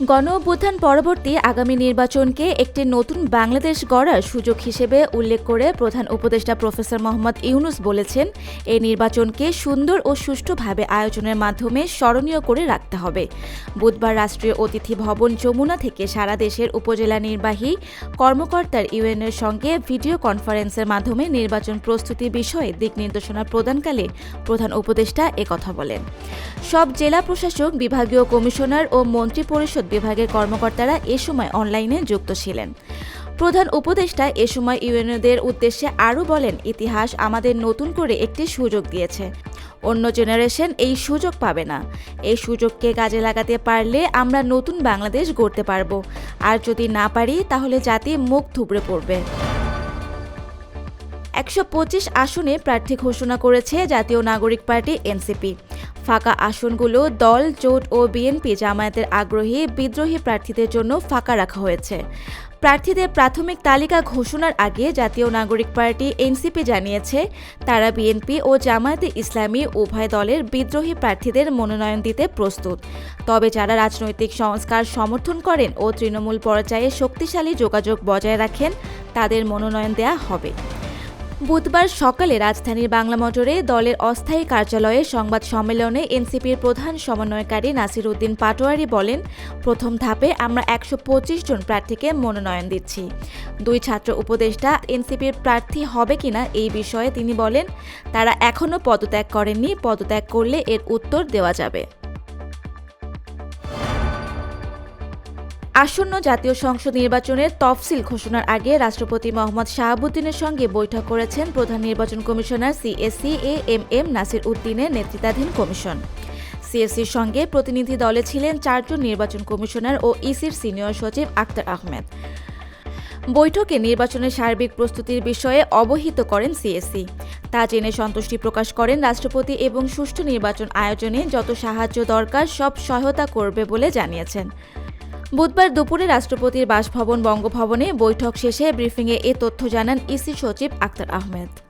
গণ অভ্যুত্থান পরবর্তী আগামী নির্বাচনকে একটি নতুন বাংলাদেশ গড়ার সুযোগ হিসেবে উল্লেখ করে প্রধান উপদেষ্টা প্রফেসর মোহাম্মদ ইউনুস বলেছেন এই নির্বাচনকে সুন্দর ও সুষ্ঠুভাবে আয়োজনের মাধ্যমে স্মরণীয় করে রাখতে হবে। বুধবার রাষ্ট্রীয় অতিথি ভবন যমুনা থেকে সারা দেশের উপজেলা নির্বাহী কর্মকর্তার ইউএনের সঙ্গে ভিডিও কনফারেন্সের মাধ্যমে নির্বাচন প্রস্তুতি বিষয়ে দিক নির্দেশনা প্রদানকালে প্রধান উপদেষ্টা একথা বলেন। সব জেলা প্রশাসক, বিভাগীয় কমিশনার ও মন্ত্রী পরিষদ বিভাগের কর্মকর্তারা এ সময় অনলাইনে যুক্ত ছিলেন। প্রধান উপদেষ্টা এ সময় ইউএনওদের উদ্দেশ্যে আরও বলেন, ইতিহাস আমাদের নতুন করে একটি সুযোগ দিয়েছে। অন্য জেনারেশন এই সুযোগ পাবে না। এই সুযোগকে কাজে লাগাতে পারলে আমরা নতুন বাংলাদেশ গড়তে পারব। আর যদি না পারি, তাহলে জাতি মুখ থুবড়ে পড়বে। একশো পঁচিশ আসনে প্রার্থী ঘোষণা করেছে জাতীয় নাগরিক পার্টি এনসিপি। ফাঁকা আসনগুলো দল, জোট ও বিএনপি জামায়াতের আগ্রহী বিদ্রোহী প্রার্থীদের জন্য ফাঁকা রাখা হয়েছে। প্রার্থীদের প্রাথমিক তালিকা ঘোষণার আগে জাতীয় নাগরিক পার্টি এনসিপি জানিয়েছে, তারা বিএনপি ও জামায়াতে ইসলামী উভয় দলের বিদ্রোহী প্রার্থীদের মনোনয়ন দিতে প্রস্তুত। তবে যারা রাজনৈতিক সংস্কার সমর্থন করেন ও তৃণমূল পর্যায়ে শক্তিশালী যোগাযোগ বজায় রাখেন, তাদের মনোনয়ন দেয়া হবে। বুধবার সকালে রাজধানীর বাংলা মোটরে দলের অস্থায়ী কার্যালয়ে সংবাদ সম্মেলনে এনসিপির প্রধান সমন্বয়কারী নাসির উদ্দিন পাটোয়ারি বলেন, প্রথম ধাপে আমরা একশো পঁচিশ জন প্রার্থীকে মনোনয়ন দিচ্ছি। দুই ছাত্র উপদেষ্টা এনসিপির প্রার্থী হবে কিনা এই বিষয়ে তিনি বলেন, তারা এখনও পদত্যাগ করেননি। পদত্যাগ করলে এর উত্তর দেওয়া যাবে। আসন্ন জাতীয় সংসদ নির্বাচনের তফসিল ঘোষণার আগে রাষ্ট্রপতি মোহাম্মদ শাহাবুদ্দিনের সঙ্গে বৈঠক করেছেন প্রধান নির্বাচন commissioner CSC A M M Nasir উদ্দিনের নেতৃত্বাধীন কমিশন। সিএসসির সঙ্গে প্রতিনিধি দলে ছিলেন চারজন নির্বাচন কমিশনার ও ইসির সিনিয়র সচিব আক্তার আহমেদ। বৈঠকে নির্বাচনের সার্বিক প্রস্তুতির বিষয়ে অবহিত করেন সিএসসি। তা জেনে সন্তুষ্টি প্রকাশ করেন রাষ্ট্রপতি এবং সুষ্ঠু নির্বাচন আয়োজনে যত সাহায্য দরকার সব সহায়তা করবে বলে জানিয়েছেন। বুধবার দুপুরে রাষ্ট্রপতির বাসভবন, বঙ্গভবনে বৈঠক শেষে ব্রিফিংয়ে এ তথ্য জানান ইসি সচিব আক্তার আহমেদ।